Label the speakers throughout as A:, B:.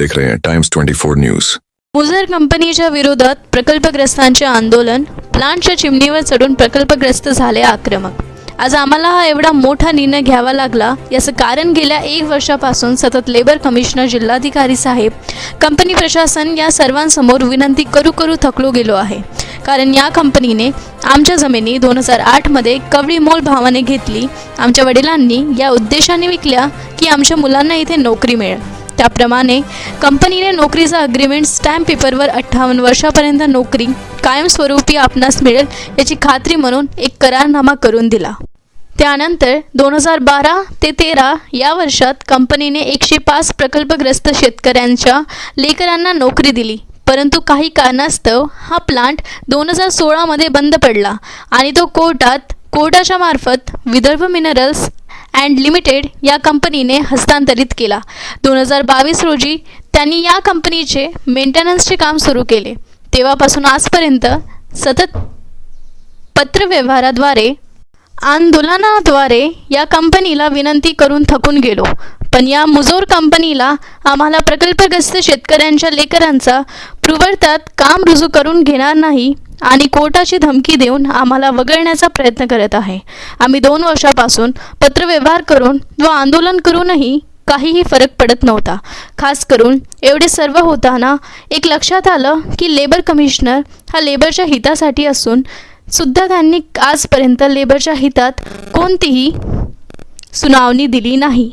A: देख रहे हैं टाइम्स 24 न्यूज
B: मुझर कंपनीच्या विरोधात प्रकल्पग्रस्तांचे आंदोलन प्लांटच्या चिमणीवर चढून प्रकल्पग्रस्त झाले आक्रमक. आज आम्हाला हा एवढा मोठा निर्णय घ्यावा लागला याचं कारण गेल्या एक वर्षापासून सतत लेबर कमिशनर जिल्हाधिकारी साहेब कंपनी प्रशासन या सर्वांसमोर विनंती करू करू थकलो गेलो आहे. कारण या कंपनीने आमच्या जमिनी दोन हजार आठमध्ये कवडी मोल भावाने घेतली. आमच्या वडिलांनी या उद्देशाने विकल्या की आमच्या मुलांना इथे नोकरी मिळेल. त्याप्रमाणे कंपनीने नोकरीचा अग्रीमेंट स्टॅम्प पेपरवर अठ्ठावन्न वर्षापर्यंत नोकरी कायमस्वरूपी आपणास मिळेल याची खात्री म्हणून एक करारनामा करून दिला. त्यानंतर दोन हजार बारा ते तेरा या वर्षात कंपनीने एकशे पाच प्रकल्पग्रस्त शेतकऱ्यांच्या लेकरांना नोकरी दिली. परंतु काही कारणास्तव हा प्लांट दोन हजार सोळामध्ये बंद पडला आणि तो कोर्टात कोर्टाच्या मार्फत विदर्भ मिनरल्स अँड लिमिटेड या कंपनीने हस्तांतरित केला. दोन हजार बावीस रोजी त्यांनी या कंपनीचे मेंटेनन्सचे काम सुरू केले. तेव्हापासून आजपर्यंत सतत पत्रव्यवहाराद्वारे आंदोलनाद्वारे या कंपनीला विनंती करून थकून गेलो. पण या मुजोर कंपनीला आम्हाला प्रकल्पग्रस्त शेतकऱ्यांच्या लेकरांचा पूर्वतात काम रुजू करून घेणार नाही आणि कोर्टाची धमकी देऊन आम्हाला वगळण्याचा प्रयत्न करत आहे. आम्ही दोन वर्षापासून पत्रव्यवहार करून व आंदोलन करूनही काहीही फरक पडत नव्हता. खास करून एवढे सर्व होताना एक लक्षात आलं की लेबर कमिशनर हा लेबरच्या हितासाठी असून सुद्धा त्यांनी आजपर्यंत लेबरच्या हितात कोणतीही सुनावणी दिली नाही.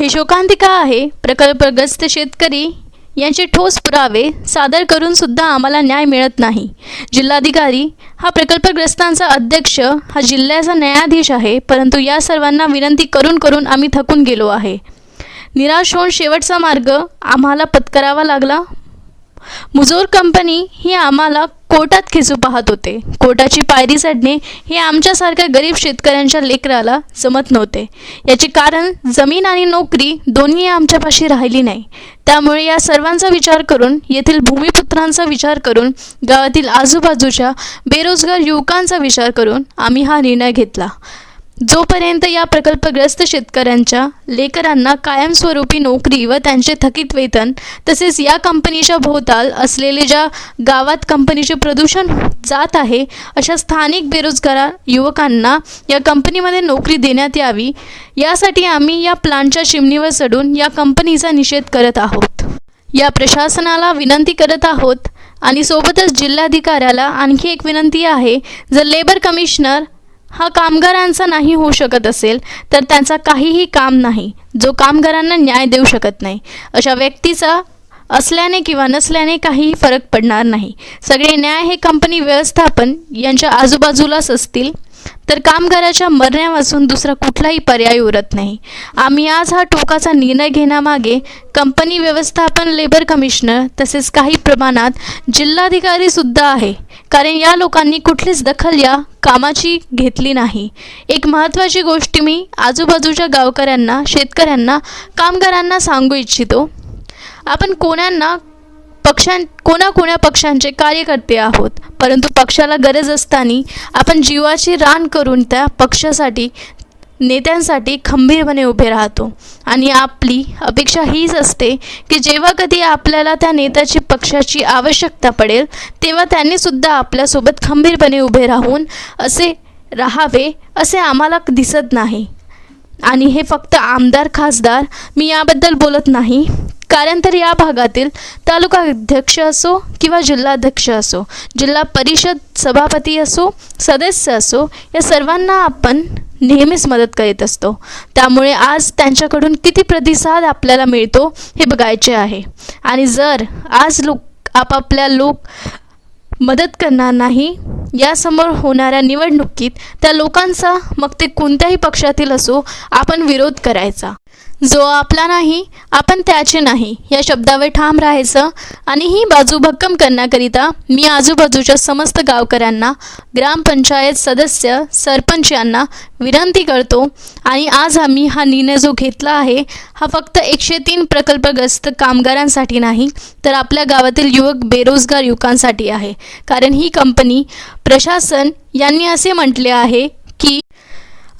B: हे शोकांतिका आहे. प्रकल्पग्रस्त शेतकरी यांचे ठोस पुरावे सादर करून सुद्धा आम्हाला न्याय मिळत नाही. जिल्हाधिकारी हा प्रकल्पग्रस्तांचा अध्यक्ष हा जिल्ह्याचा न्यायाधीश आहे परंतु या सर्वांना विनंती करून करून आम्ही थकून गेलो आहे. निराश होऊन शेवटचा मार्ग आम्हाला पत्करावा लागला. मुजोर कंपनी ही आम्हाला कोटात खेचू पाहत होते. कोटाची पायरी चढणे हे आमच्यासारख्या गरीब शेतकऱ्यांच्या लेकराला जमत नव्हते. याचे कारण जमीन आणि नोकरी दोन्ही आमच्यापाशी राहिली नाही. त्यामुळे या सर्वांचा विचार करून येथील भूमिपुत्रांचा विचार करून गावातील आजूबाजूच्या बेरोजगार युवकांचा विचार करून आम्ही हा निर्णय घेतला. जोपर्यंत या प्रकल्पग्रस्त शेतकऱ्यांच्या लेकरांना कायमस्वरूपी नोकरी व त्यांचे थकीत वेतन तसेच या कंपनीच्या भोवताल असलेले ज्या गावात कंपनीचे प्रदूषण जात आहे अशा स्थानिक बेरोजगार युवकांना या कंपनीमध्ये नोकरी देण्यात यावी. यासाठी आम्ही या प्लांटच्या चिमणीवर चढून या कंपनीचा निषेध करत आहोत. या प्रशासनाला विनंती करत आहोत आणि सोबतच जिल्हाधिकाऱ्याला आणखी एक विनंती आहे. जर लेबर कमिशनर हा कामगारांचा नाही होऊ शकत असेल तर त्यांचा काहीही काम नाही. जो कामगारांना न्याय देऊ शकत नाही. अशा व्यक्तीचा असल्याने किंवा नसल्याने काहीही फरक पडणार नाही. सगळे न्याय हे कंपनी व्यवस्थापन यांच्या आजूबाजूलाच असतील तर कामगाराच्या मरण्यापासून दुसरा कुठलाही पर्याय उरत नाही. आम्ही आज हा टोकाचा निर्णय घेण्यामागे कंपनी व्यवस्थापन लेबर कमिशनर तसेच काही प्रमाणात जिल्हाधिकारीसुद्धा आहे. कारण या लोकांनी कुठलीच दखल या कामाची घेतली नाही. एक महत्त्वाची गोष्ट मी आजूबाजूच्या गावकऱ्यांना शेतकऱ्यांना कामगारांना सांगू इच्छितो. आपण कोणांना पक्षां कोणाकोण्या पक्षांचे कार्यकर्ते आहोत? परंतु पक्षाला गरज असताना आपण जीवाची रान करून त्या पक्षासाठी नेत्यांसाठी खंबीरपणे उभे राहतो. आणि आपली अपेक्षा हीच असते की जेव्हा कधी आपल्याला त्या नेत्याची पक्षाची आवश्यकता पडेल तेव्हा त्यांनीसुद्धा आपल्यासोबत खंबीरपणे उभे राहून असे राहावे असे आम्हाला दिसत नाही. आणि हे फक्त आमदार खासदार मी याबद्दल बोलत नाही. कारण तर या भागातील तालुका अध्यक्ष असो किंवा जिल्हाध्यक्ष असो जिल्हा परिषद सभापती असो सदस्य असो या सर्वांना आपण नेहमीच मदत करीत असतो. त्यामुळे आज त्यांच्याकडून किती प्रतिसाद आपल्याला मिळतो हे बघायचे आहे. आणि जर आज लोक आपापल्या लोक मदत करणार नाही यासमोर होणाऱ्या निवडणुकीत त्या लोकांचा मग ते कोणत्याही पक्षातील असो आपण विरोध करायचा. जो आपला नाही आपण त्याचे नाही. या शब्दावर ठाम राहायचं आणि ही बाजू भक्कम करण्याकरिता मी आजूबाजूच्या समस्त गावकऱ्यांना ग्रामपंचायत सदस्य सरपंच यांना विनंती करतो आणि आज आम्ही हा निर्णय जो घेतला आहे हा फक्त एकशे तीन प्रकल्पग्रस्त कामगारांसाठी नाही तर आपल्या गावातील युवक बेरोजगार युवकांसाठी आहे. कारण ही कंपनी प्रशासन यांनी असे म्हटले आहे की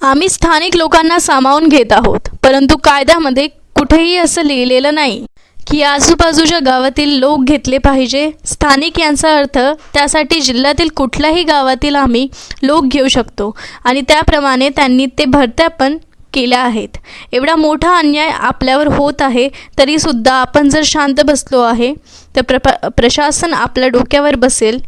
B: आम्ही स्थानिक लोकांना सामावून घेत आहोत परंतु कायद्यामध्ये कुठेही असं लिहिलेलं नाही की आजूबाजूच्या गावातील लोक घेतले पाहिजे. स्थानिक यांचा अर्थ त्यासाठी जिल्ह्यातील कुठल्याही गावातील आम्ही लोक घेऊ शकतो आणि त्याप्रमाणे त्यांनी ते भरत्या पण केल्या आहेत. एवढा मोठा अन्याय आपल्यावर होत आहे तरीसुद्धा आपण जर शांत बसलो आहे तर प्रप प्रशासन आपल्या डोक्यावर बसेल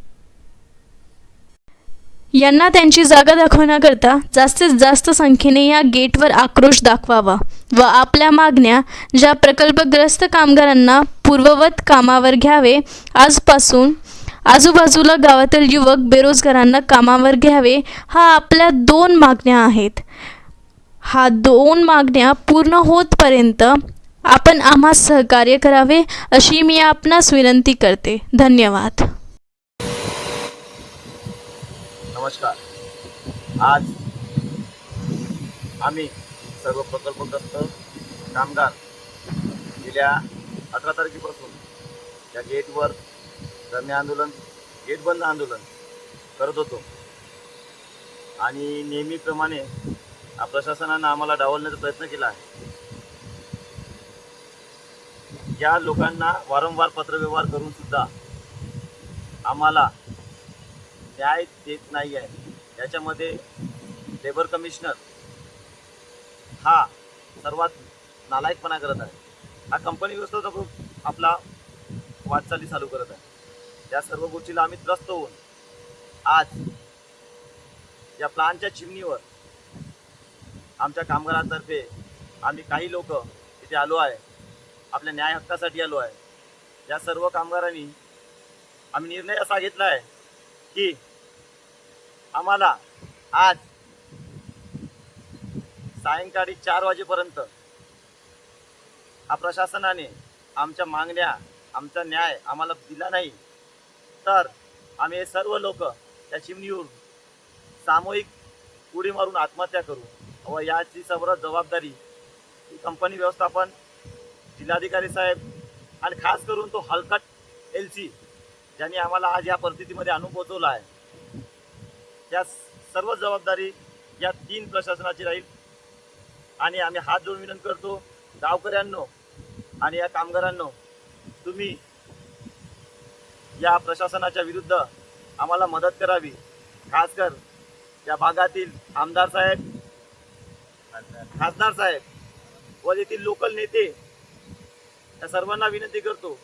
B: यांना त्यांची जागा दाखवण्याकरता जास्तीत जास्त संख्येने या गेटवर आक्रोश दाखवावा व आपल्या मागण्या ज्या प्रकल्पग्रस्त कामगारांना पूर्ववत कामावर घ्यावे आजपासून आजूबाजूला गावातील युवक बेरोजगारांना कामावर घ्यावे हा आपल्या दोन मागण्या आहेत. हा दोन मागण्या पूर्ण होतपर्यंत आपण आम्हा सहकार्य करावे अशी मी आपणास विनंती करते. धन्यवाद.
C: नमस्कार. आज आम्ही सर्व प्रकल्पग्रस्त कामगार गेल्या अठरा तारखेपासून या गेटवर धरणे आंदोलन गेट बंद आंदोलन करत होतो. आणि नेहमीप्रमाणे प्रशासनानं आम्हाला डावलण्याचा प्रयत्न केला आहे. या लोकांना वारंवार पत्रव्यवहार करून सुद्धा आम्हाला न्याय देत नाही आहे. याच्यामध्ये लेबर कमिशनर हा सर्वात नालायकपणा करत आहे. हा कंपनी व्यवस्था खूप आपला वाटचाली चालू करत आहे. त्या सर्व गोष्टीला आम्ही त्रस्त होऊन आज या प्लांटच्या चिमणीवर आमच्या कामगारांतर्फे आम्ही काही लोक इथे आलो आहे. आपल्या न्याय हक्कासाठी आलो आहे. या सर्व कामगारांनी आम्ही निर्णय असा घेतला आहे की आम्हाला आज सायंकाळी चार वाजेपर्यंत हा प्रशासनाने आमच्या मागण्या आमचा न्याय आम्हाला दिला नाही. तर आम्ही हे सर्व लोक त्या चिमणीवर सामूहिक उडी मारून आत्महत्या करू. व याची सर्व जबाबदारी ही कंपनी व्यवस्थापन जिल्हाधिकारी साहेब आणि खास करून तो हलकट एल सी ज्यांनी आम्हाला आज या परिस्थितीमध्ये आणून पोहोचवलं आहे. या सर्व जबाबदारी या तीन प्रशासनाची राहील. आणि आम्ही हात जोडून विनंती करतो गावकऱ्यांनो आणि या कामगारांनो तुम्ही या प्रशासनाच्या विरुद्ध आम्हाला मदत करावी. खासकर या भागातील आमदार साहेब खासदार साहेब व येथील लोकल नेते या सर्वांना विनंती करतो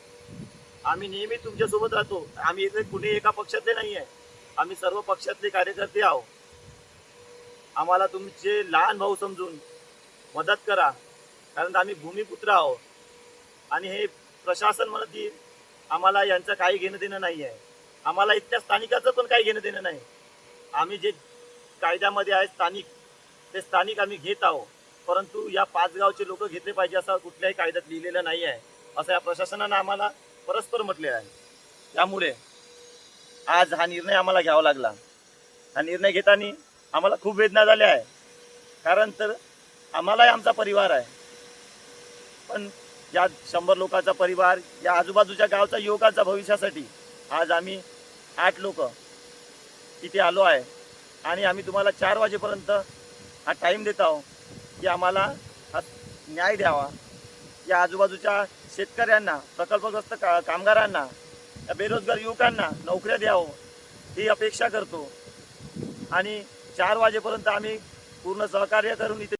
C: आम्ही नेहमी तुमच्यासोबत राहतो. आम्ही इथे कुणी एका पक्षातले नाही आहे आम्ही सर्व पक्षातले कार्यकर्ते आहो आम्हाला तुमचे लहान भाऊ समजून मदत करा. कारण आम्ही भूमिपुत्र आहो आणि हे प्रशासन म्हणत येईल आम्हाला यांचं काही घेणं देणं नाही आहे आम्हाला इथल्या स्थानिकाचं पण काही घेणं देणं नाही. आम्ही जे कायद्यामध्ये आहे स्थानिक ते स्थानिक आम्ही घेत आहोत. परंतु या पाच गावचे लोक घेतले पाहिजे असं कुठल्याही कायद्यात लिहिलेलं नाही आहे असं या प्रशासनानं आम्हाला परस्पर म्हटले आहे. त्यामुळे आज हा निर्णय आम्हाला घ्यावा लागला. हा निर्णय घेताना आम्हाला खूप वेदना झाल्या आहे. कारण तर आम्हालाही आमचा परिवार आहे. पण या शंभर लोकांचा परिवार या आजूबाजूच्या गावचा युवकांच्या भविष्यासाठी आज आम्ही आठ लोक इथे आलो आहे. आणि आम्ही तुम्हाला चार वाजेपर्यंत हा टाईम देत आहोत की आम्हाला हा न्याय द्यावा. या आजूबाजूच्या शेतकऱ्यांना प्रकल्पग्रस्त का कामगारांना या बेरोजगार युवकांना नोकऱ्या द्यावं ही अपेक्षा करतो. आणि चार वाजेपर्यंत आम्ही पूर्ण सहकार्य करून इथे